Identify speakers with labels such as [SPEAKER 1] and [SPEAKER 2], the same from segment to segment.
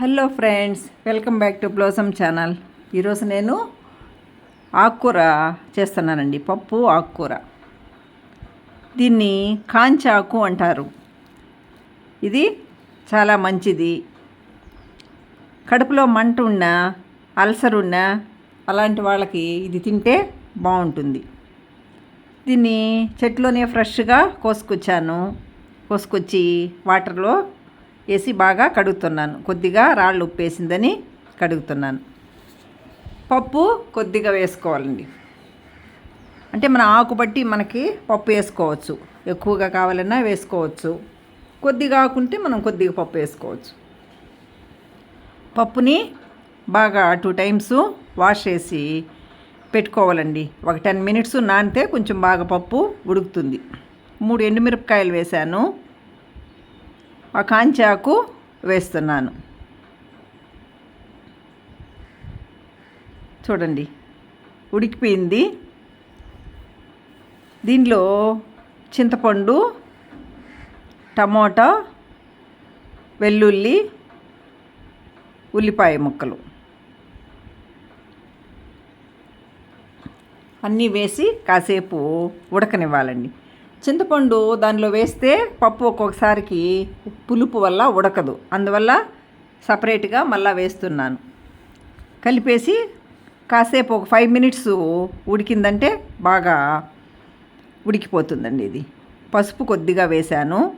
[SPEAKER 1] Hello friends welcome back to Blossom channel. ఈరోజు నేను ఆకుకూర చేస్తున్నానండి పప్పు ఆకుకూర. దీన్ని కాంచాకు అంటారు. ఇది చాలా మంచిది. కడుపులో మంట ఉన్నా అల్సర్ ఉన్నా అలాంటి వాళ్ళకి ఇది తింటే బాగుంటుంది. దీన్ని చెట్లోనే ఫ్రెష్గా కోసుకొచ్చాను. కోసుకొచ్చి వాటర్లో వేసి బాగా కడుగుతున్నాను. కొద్దిగా రాళ్ళు ఉప్పేసిందని కడుగుతున్నాను. పప్పు కొద్దిగా వేసుకోవాలండి. అంటే మన ఆకు బట్టి మనకి పప్పు వేసుకోవచ్చు. ఎక్కువగా కావాలన్నా వేసుకోవచ్చు. కొద్దిగా ఆకుంటే మనం కొద్దిగా పప్పు వేసుకోవచ్చు. పప్పుని బాగా టూ టైమ్స్ వాష్ చేసి పెట్టుకోవాలండి. ఒక టెన్ మినిట్స్ నానితే కొంచెం బాగా పప్పు ఉడుకుతుంది. మూడు ఎండుమిరపకాయలు వేశాను. కాంచాకు వేస్తున్నాను. చూడండి ఉడికిపోయింది. దీనిలో చింతపండు టమోటా వెల్లుల్లి ఉల్లిపాయ ముక్కలు. అన్నీ వేసి కాసేపు ఉడకనివ్వాలండి. చింతపండు దానిలో వేస్తే పప్పు ఒక్కొక్కసారికి పులుపు వల్ల ఉడకదు. అందువల్ల సపరేట్గా మళ్ళా వేస్తున్నాను. కలిపేసి కాసేపు ఒక ఫైవ్ మినిట్స్ ఉడికిందంటే బాగా ఉడికిపోతుందండి ఇది. పసుపు కొద్దిగా వేశాను.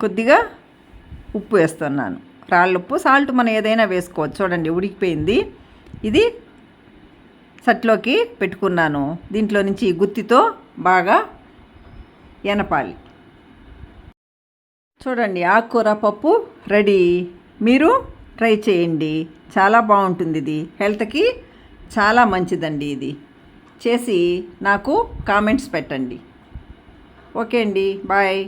[SPEAKER 1] కొద్దిగా ఉప్పు వేస్తున్నాను. రాళ్ళ ఉప్పు సాల్ట్ మనం ఏదైనా వేసుకోవచ్చు. చూడండి ఉడికిపోయింది. ఇది సట్లోకి పెట్టుకున్నాను. దీంట్లో నుంచి గుత్తితో బాగా ఎనపాలి. చూడండి ఆకుకూర పప్పు రెడీ. మీరు ట్రై చేయండి. చాలా బాగుంటుంది ఇది. హెల్త్కి చాలా మంచిదండి ఇది. చేసి నాకు కామెంట్స్ పెట్టండి. ఓకే అండి. బాయ్.